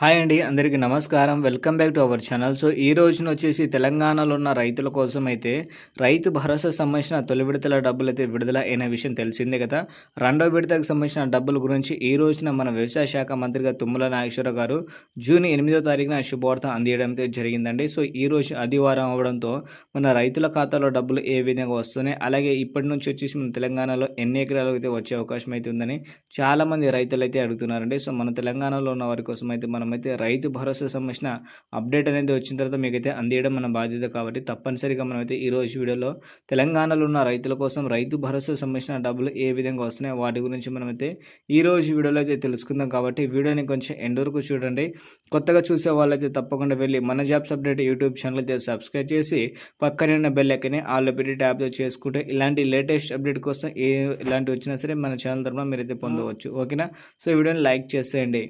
Hi అండి అందరికీ నమస్కారం. Welcome back to our channel. So ఈ రోజున వచ్చేసి తెలంగాణలో ఉన్న రైతుల కోసం అయితే రైతు భరోసా సంబంధించిన తొలి విడతల డబ్బులు అయితే విడుదల అయిన విషయం తెలిసిందే కదా. రెండో విడతకు సంబంధించిన డబ్బుల గురించి ఈ రోజున మన వ్యవసాయ శాఖ మంత్రిగా తుమ్మల నాగేశ్వరరావు గారు జూన్ ఎనిమిదో తారీఖున శుభవార్త అందియడం అయితే జరిగిందండి. సో ఈ రోజు ఆదివారం అవడంతో మన రైతుల ఖాతాలో డబ్బులు ఏ విధంగా వస్తున్నాయి అలాగే ఇప్పటి నుంచి వచ్చేసి మన తెలంగాణలో ఎన్ని ఎకరాలకు అయితే వచ్చే అవకాశం అయితే ఉందని చాలామంది రైతులు అయితే అడుగుతున్నారండి. సో మన తెలంగాణలో ఉన్న వారి కోసం అయితే మనం మనమైతే రైతు భరోసా సంబంధించిన అప్డేట్ అనేది వచ్చిన తర్వాత మీకైతే అందియడం మన బాధ్యత కాబట్టి తప్పనిసరిగా మనమైతే ఈరోజు ఈ రోజు వీడియోలో తెలంగాణలో ఉన్న రైతుల కోసం రైతు భరోసా సంబంధించిన డబ్బులు ఏ విధంగా వస్తున్నాయి వాటి గురించి మనమైతే ఈ రోజు వీడియోలో అయితే తెలుసుకుందాం కాబట్టి వీడియోని కొంచెం ఎండ్ వరకు చూడండి. కొత్తగా చూసే వాళ్ళైతే తప్పకుండా వెళ్ళి మన జాబ్స్ అప్డేట్ యూట్యూబ్ ఛానల్ అయితే సబ్స్క్రైబ్ చేసి పక్కనే ఉన్న బెల్ ఎక్కనే ఆల్లో పెట్టి ట్యాప్ చేసుకుంటే ఇలాంటి లేటెస్ట్ అప్డేట్ కోసం ఏ ఇలాంటి వచ్చినా సరే మన ఛానల్ తరఫున మీరైతే పొందవచ్చు. ఓకేనా? సో ఈ వీడియోని లైక్ చేసేయండి.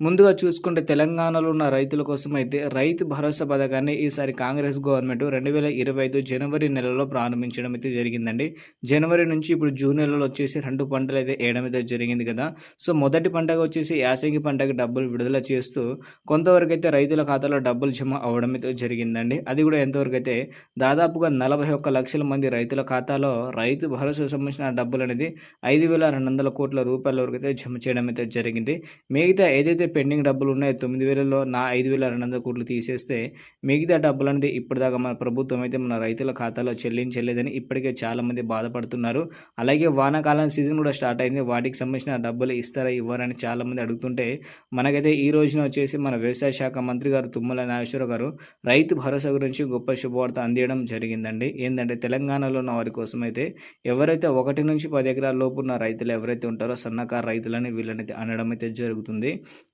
ముందుగా చూసుకుంటే తెలంగాణలో ఉన్న రైతుల కోసం అయితే రైతు భరోసా పథకాన్ని ఈసారి కాంగ్రెస్ గవర్నమెంట్ రెండు వేల ఇరవై ఐదు జనవరి నెలలో ప్రారంభించడం అయితే జరిగిందండి. జనవరి నుంచి ఇప్పుడు జూన్ నెలలో వచ్చేసి రెండు పంటలు అయితే వేయడం అయితే జరిగింది కదా. సో మొదటి పంటగా వచ్చేసి యాసంగి పంటకి డబ్బులు విడుదల చేస్తూ కొంతవరకు అయితే రైతుల ఖాతాలో డబ్బులు జమ అవడం అయితే జరిగిందండి. అది కూడా ఎంతవరకు అయితే దాదాపుగా నలభై ఒక్క లక్షల మంది రైతుల ఖాతాలో రైతు భరోసా సంబంధించిన డబ్బులు అనేది ఐదు వేల రెండు వందల కోట్ల రూపాయల వరకు అయితే జమ చేయడం అయితే జరిగింది. మిగతా ఏదైతే పెండింగ్ డబ్బులు ఉన్నాయో తొమ్మిది వేలలో నా ఐదు వేల రెండు వందల కోట్లు తీసేస్తే మిగతా డబ్బులు అనేది ఇప్పటిదాకా మన ప్రభుత్వం అయితే మన రైతుల ఖాతాలో చెల్లించలేదని ఇప్పటికే చాలామంది బాధపడుతున్నారు. అలాగే వానాకాలం సీజన్ కూడా స్టార్ట్ అయింది. వాటికి సంబంధించిన డబ్బులు ఇస్తారా ఇవ్వరని చాలామంది అడుగుతుంటే మనకైతే ఈ రోజున వచ్చేసి మన వ్యవసాయ శాఖ మంత్రి గారు తుమ్మల నాగేశ్వర గారు రైతు భరోసా గురించి గొప్ప శుభవార్త అందించడం జరిగిందండి. ఏంటంటే తెలంగాణలో ఉన్న వారి కోసం అయితే ఎవరైతే ఒకటి నుంచి పది ఎకరాల లోపు ఉన్న రైతులు ఎవరైతే ఉంటారో సన్నకారు రైతులని వీళ్ళనైతే అనడం అయితే జరుగుతుంది.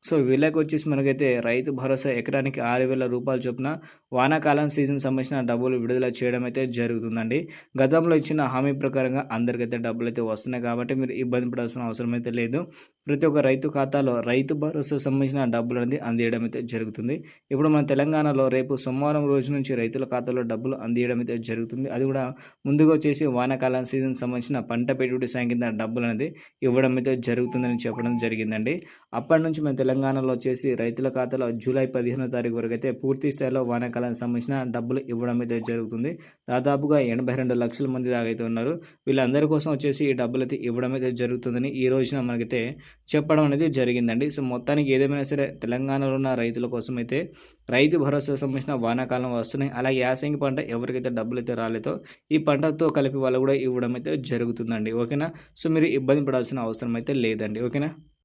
సో వీళ్ళకి వచ్చేసి మనకైతే రైతు భరోసా ఎకరానికి ఆరు వేల రూపాయల చొప్పున వానాకాలం సీజన్ సంబంధించిన డబ్బులు విడుదల చేయడం అయితే జరుగుతుందండి. గతంలో ఇచ్చిన హామీ ప్రకారంగా అందరికైతే డబ్బులు అయితే వస్తున్నాయి కాబట్టి మీరు ఇబ్బంది పడాల్సిన అవసరం అయితే లేదు. ప్రతి ఒక్క రైతు ఖాతాలో రైతు భరోసా సంబంధించిన డబ్బులు అనేది అందియడం అయితే జరుగుతుంది. ఇప్పుడు మన తెలంగాణలో రేపు సోమవారం రోజు నుంచి రైతుల ఖాతాలో డబ్బులు అందియడం అయితే జరుగుతుంది. అది కూడా ముందుగా వచ్చేసి వానాకాలం సీజన్ సంబంధించిన పంట పెట్టుబడి సాయం కింద డబ్బులు అనేది ఇవ్వడం అయితే జరుగుతుందని చెప్పడం జరిగిందండి. అప్పటి నుంచి మన తెలంగాణలో వచ్చేసి రైతుల ఖాతాలో జూలై పదిహేనో తారీఖు వరకు అయితే పూర్తి స్థాయిలో వానాకాలానికి సంబంధించిన డబ్బులు ఇవ్వడం అయితే జరుగుతుంది. దాదాపుగా ఎనభై రెండు లక్షల మంది దాగైతే ఉన్నారు. వీళ్ళందరి కోసం వచ్చేసి ఈ డబ్బులు అయితే ఇవ్వడం అయితే జరుగుతుందని ఈ రోజున మనకైతే చెప్పడం అనేది జరిగిందండి. సో మొత్తానికి ఏదేమైనా సరే తెలంగాణలో ఉన్న రైతుల కోసం అయితే రైతు భరోసా సంబంధించిన వానాకాలం వస్తున్నాయి. అలాగే యాసంగి పంట ఎవరికైతే డబ్బులు అయితే రాలేదో ఈ పంటతో కలిపి వాళ్ళు కూడా ఇవ్వడం అయితే జరుగుతుందండి. ఓకేనా? సో మీరు ఇబ్బంది పడాల్సిన అవసరం అయితే లేదండి. ఓకేనా?